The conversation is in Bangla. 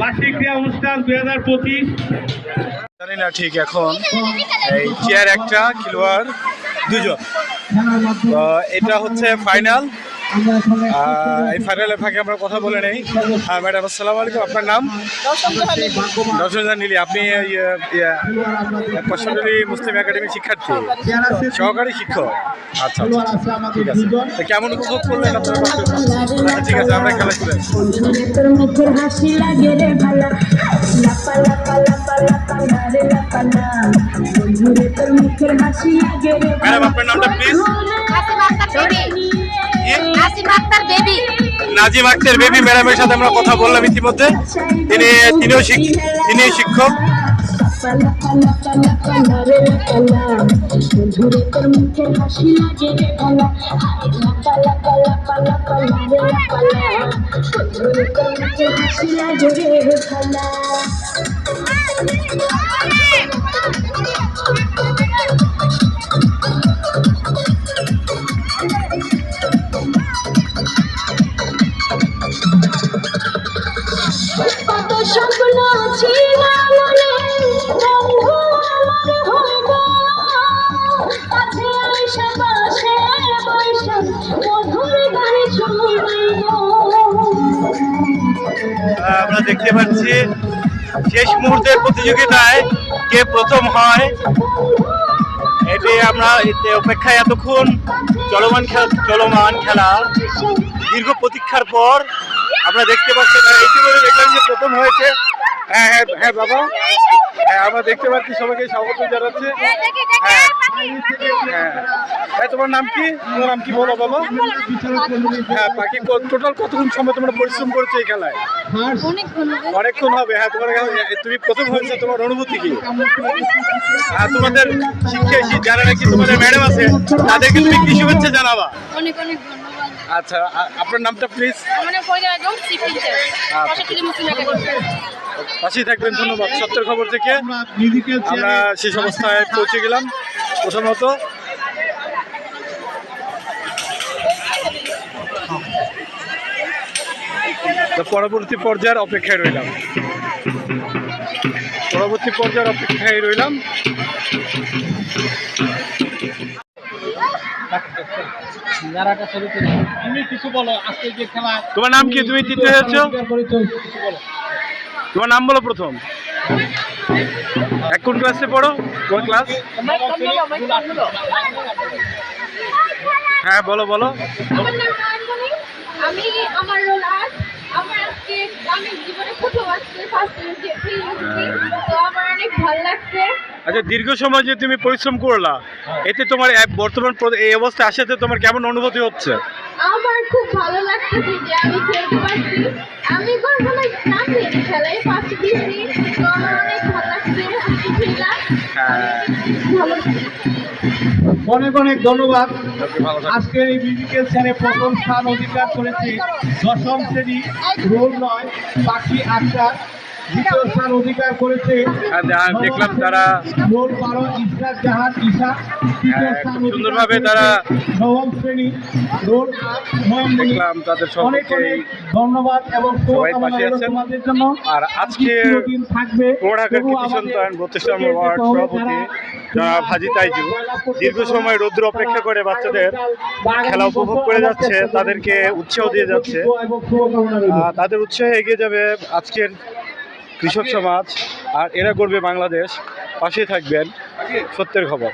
বার্ষিক ক্রিয়া অনুষ্ঠান দুই হাজার পঁচিশ। জানি না ঠিক এখন। এই চেয়ার একটা, খেলোয়াড় দুজন। এটা হচ্ছে ফাইনাল এই ফাইনালের ফাঁকে আমরা কথা বলে নেই। হ্যাঁ ম্যাডাম আসসালামু আলাইকুম। আপনার নাম? দর্শন নীলি আপনি পশ্চিমবঙ্গী মুসলিম একাডেমি শিক্ষার্থী। সহকারী শিক্ষক। আচ্ছা আচ্ছা, আচ্ছা ঠিক আছে। কেমন উপভোগ করলেন আপনার আচ্ছা ঠিক আছে আমরা খেলা শুরু তোর মুখের হাসি লাগে রে ভালা। লাপা লাপা লাপা লাপা না রে লাপা না। বন্ধুরে তোর মুখের হাসি লাগে রে ম্যাডাম আপনার নামটা প্লিজ নাসিম আক্তার বেবি নাজিম আক্তার বেবি ম্যাডামের সাথে আমরা কথা বললাম ইতিমধ্যে তিনি তিনিও শিক- তিনি শিক্ষক লাপা লাপা আমরা দেখতে পাচ্ছি, শেষ মুহূর্তের প্রতিযোগিতায় কে প্রথম হয়, এটি আমরা অপেক্ষায় এতক্ষণ চলমান খেলা চলমান খেলা। দীর্ঘ প্রতীক্ষার পর আমরা দেখতে পাচ্ছি ইতিমধ্যে দেখলাম যে প্রথম হয়েছে হ্যাঁ হ্যাঁ হ্যাঁ বাবা। আমরা দেখতে পাচ্ছি সবাইকে স্বাগত জানাচ্ছে। হ্যাঁ হ্যাঁ হ্যাঁ তোমার নাম কি? তোমার নাম কি বলো বাবা হ্যাঁ বাকি টোটাল কতক্ষণ সময় তোমরা পরিশ্রম করেছ এই খেলায়? অনেকক্ষণ হবে। হ্যাঁ তোমার তুমি প্রথম হয়েছে তোমার অনুভূতি কি? আর তোমাদের শিক্ষা যারা নাকি তোমাদের ম্যাডাম আছে তাদেরকে তুমি কি শুভেচ্ছা জানাবা? অনেক অনেক আচ্ছা আপনার নামটা প্লিজ আমার নাম ফরিদা বেগম চিফ টিচার আচ্ছা। পাশেই থাকবেন ধন্যবাদ। সত্যের খবর থেকে আমরা শেষ অবস্থায় পৌঁছে গেলাম প্রথমত। পরবর্তী পর্যায়ের অপেক্ষায় রইলাম। পরবর্তী পর্যায়ের অপেক্ষায় রইলাম। তুমি কিছু বলো আজকে যে খেলা তোমার নাম কি? তুমি তৃতীয় হয়েছ তোমার নাম বলো প্রথম। কোন ক্লাসে পড়ো? কোন ক্লাস হ্যাঁ বলো বলো। আমার নাম আনমনি আমি আমার রোল আর্ট আমার আজকে আমি জীবনে প্রথম আজকে ফার্স্ট তো আমার অনেক ভালো লাগছে। আচ্ছা দীর্ঘ সময় যে তুমি পরিশ্রম করলা এতে তোমার বর্তমান এই অবস্থায় আসাতে তোমার কেমন অনুভূতি হচ্ছে? আমার খুব ভালো লাগতেছে যে আমি খেলতে পারছি। আমি কখনো নাম দিইনি খেলাই ফার্স্ট দিয়েছি তো আমার অনেক ভালো লাগছে। আমি খেলা? ভালো অনেক অনেক ধন্যবাদ। আজকের এই মিউজিক্যাল চেয়ারে প্রথম স্থান অধিকার করেছে দশম শ্রেণি রোল নয় পাখি আক্তার স্থান অধিকার করেছে। দেখলাম তারা হ্যাঁ, সুন্দরভাবে তারা নবম শ্রেণি দেখলাম তাদের অনেক ধন্যবাদ এবং সবাই পাশে আছেন। আর আজকে থাকবে। সন্তান ওয়ার্ড সভাপতি হাজি তাইজু দীর্ঘ সময় রৌদ্র অপেক্ষা করে বাচ্চাদের খেলা উপভোগ করে যাচ্ছে তাদেরকে উৎসাহ দিয়ে যাচ্ছে। তাদের উৎসাহে এগিয়ে যাবে আজকের কৃষক সমাজ আর এরা করবে বাংলাদেশ। পাশে থাকবেন। সত্যের খবর।